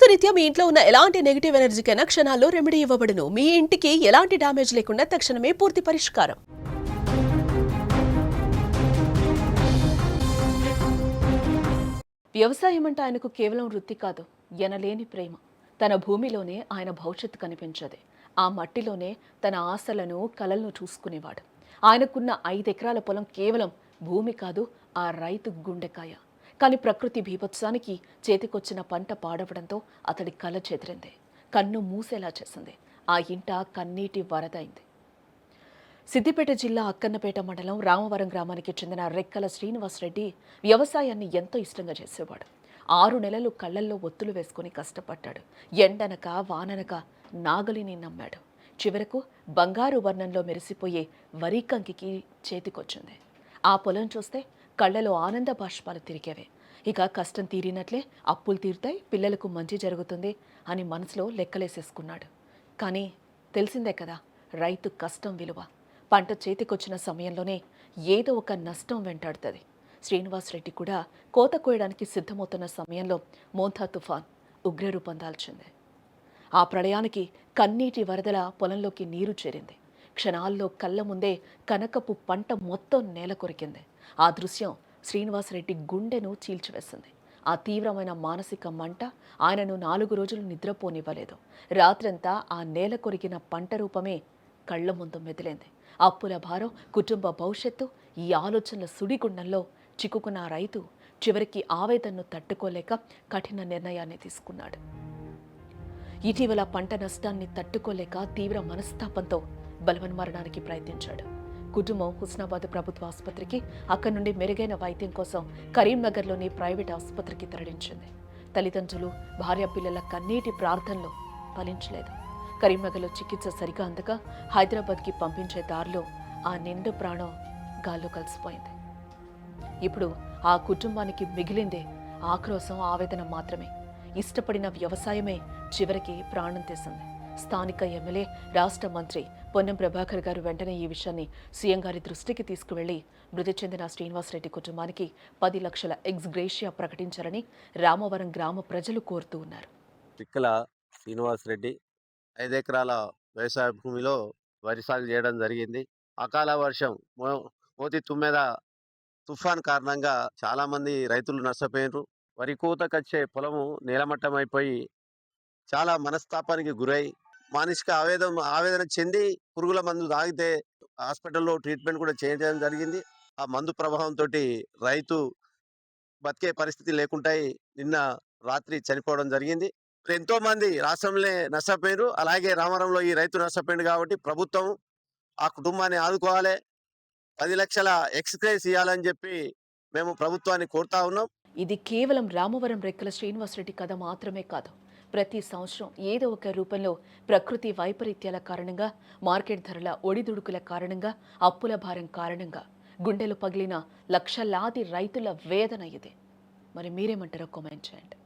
వాస్తురీత్యా మీ ఇంట్లో ఉన్న ఎలాంటి నెగిటివ్ ఎనర్జీకైనా క్షణాల్లో రెమెడీ ఇవ్వబడును. మీ ఇంటికి ఎలాంటి డ్యామేజ్ లేకుండా తక్షణమే పూర్తి పరిష్కారం. వ్యవసాయం అంటే ఆయనకు కేవలం వృత్తి కాదు ఎనలేని ప్రేమ. తన భూమిలోనే ఆయన భవిష్యత్తు కనిపించదు. ఆ మట్టిలోనే తన ఆశలను కలలను చూసుకునేవాడు. ఆయనకున్న ఐదెకరాల పొలం కేవలం భూమి కాదు ఆ రైతు గుండెకాయ. కానీ ప్రకృతి బీభత్సానికి చేతికొచ్చిన పంట పాడవడంతో అతడి కళ్ళ చెదిరింది. కన్ను మూసేలా చేసింది. ఆ ఇంట కన్నీటి వరదైంది. సిద్దిపేట జిల్లా అక్కన్నపేట మండలం రామవరం గ్రామానికి చెందిన రెక్కల శ్రీనివాసరెడ్డి వ్యవసాయాన్ని ఎంతో ఇష్టంగా చేసేవాడు. ఆరు నెలలు కళ్ళల్లో ఒత్తులు వేసుకుని కష్టపడ్డాడు. ఎండనక వాననక నాగలిని నమ్మాడు. చివరకు బంగారు వర్ణంలో మెరిసిపోయే వరి కంకికి చేతికొచ్చింది. ఆ పొలం చూస్తే కళ్ళలో ఆనంద బాష్పాలు తిరిగేవే. ఇక కష్టం తీరినట్లే అప్పులు తీరుతాయి పిల్లలకు మంచి జరుగుతుంది అని మనసులో లెక్కలేసేసుకున్నాడు. కానీ తెలిసిందే కదా రైతు కష్టం విలువ. పంట చేతికొచ్చిన సమయంలోనే ఏదో ఒక నష్టం వెంటాడుతుంది. శ్రీనివాసరెడ్డి కూడా కోత కోయడానికి సిద్ధమవుతున్న సమయంలో మోంథా తుఫాన్ ఉగ్రరూపం దాల్చింది. ఆ ప్రళయానికి కన్నీటి వరదల పొలంలోకి నీరు చేరింది. క్షణాల్లో కళ్ళ ముందే కనకపు పంట మొత్తం నేల కొరికింది. ఆ దృశ్యం శ్రీనివాసరెడ్డి గుండెను చీల్చివేసింది. ఆ తీవ్రమైన మానసిక మంట ఆయనను నాలుగు రోజులు నిద్రపోనివ్వలేదు. రాత్రంతా ఆ నేల కొరికిన పంట రూపమే కళ్ళ ముందు మెదిలింది. అప్పుల భారం కుటుంబ భవిష్యత్తు ఈ ఆలోచనల సుడిగుండంలో చిక్కుకున్న రైతు చివరికి ఆవేదనను తట్టుకోలేక కఠిన నిర్ణయాన్ని తీసుకున్నాడు. ఇటీవల పంట నష్టాన్ని తట్టుకోలేక తీవ్ర మనస్తాపంతో బలవన్మరణానికి ప్రయత్నించాడు. కుటుంబం హుస్నాబాద్ ప్రభుత్వ ఆసుపత్రికి అక్కడి నుండి మెరుగైన వైద్యం కోసం కరీంనగర్లోని ప్రైవేట్ ఆసుపత్రికి తరలించింది. తల్లిదండ్రులు భార్య పిల్లల కన్నీటి ప్రార్థనలో ఫలించలేదు. కరీంనగర్లో చికిత్స సరిగా అందక హైదరాబాద్కి పంపించే దారిలో ఆ నిండు ప్రాణం గాల్లో కలిసిపోయింది. ఇప్పుడు ఆ కుటుంబానికి మిగిలిందే ఆక్రోశం ఆవేదన మాత్రమే. ఇష్టపడిన వ్యవసాయమే చివరికి ప్రాణం తీసింది. స్థానిక ఎమ్మెల్యే రాష్ట్ర మంత్రి పొన్నం ప్రభాకర్ గారు వెంటనే ఈ విషయాన్ని సీఎం గారి దృష్టికి తీసుకువెళ్ళి మృతి చెందిన శ్రీనివాసరెడ్డి కుటుంబానికి పది లక్షల ఎక్స్గ్రేషియా ప్రకటించాలని రామవరం గ్రామ ప్రజలు కోరుతూ ఉన్నారు. చిక్కల శ్రీనివాస్ రెడ్డి ఐదు ఎకరాల వ్యవసాయ భూమిలో వరి సాగు చేయడం జరిగింది. అకాల వర్షం మోతి తుమ్మెద తుఫాన్ కారణంగా చాలామంది రైతులు నష్టపోయినారు వరి కోతకొచ్చే పొలము నేలమట్టం అయిపోయి చాలా మనస్తాపానికి గురై మానసిక ఆవేదన ఆవేదన చెంది పురుగుల మందు తాగితే హాస్పిటల్లో ట్రీట్మెంట్ కూడా చేయడం జరిగింది. ఆ మందు ప్రభావంతో రైతు బతికే పరిస్థితి లేకుంటాయి. నిన్న రాత్రి చనిపోవడం జరిగింది. ఎంతో మంది రాష్ట్రంలో నష్టపోయారు అలాగే రామవరంలో ఈ రైతు నష్టపోయింది కాబట్టి ప్రభుత్వం ఆ కుటుంబాన్ని ఆదుకోవాలి. పది లక్షల ఎక్స్క్రైజ్ ఇవ్వాలని చెప్పి మేము ప్రభుత్వాన్ని కోరుతా ఉన్నాం. ఇది కేవలం రామవరం రెక్కల శ్రీనివాసరెడ్డి కథ మాత్రమే కాదు. ప్రతి సంవత్సరం ఏదో ఒక రూపంలో ప్రకృతి వైపరీత్యాల కారణంగా మార్కెట్ ధరల ఒడిదుడుకుల కారణంగా అప్పుల భారం కారణంగా గుండెలు పగిలిన లక్షలాది రైతుల వేదన ఇది. మరి మీరేమంటారో కామెంట్ చేయండి.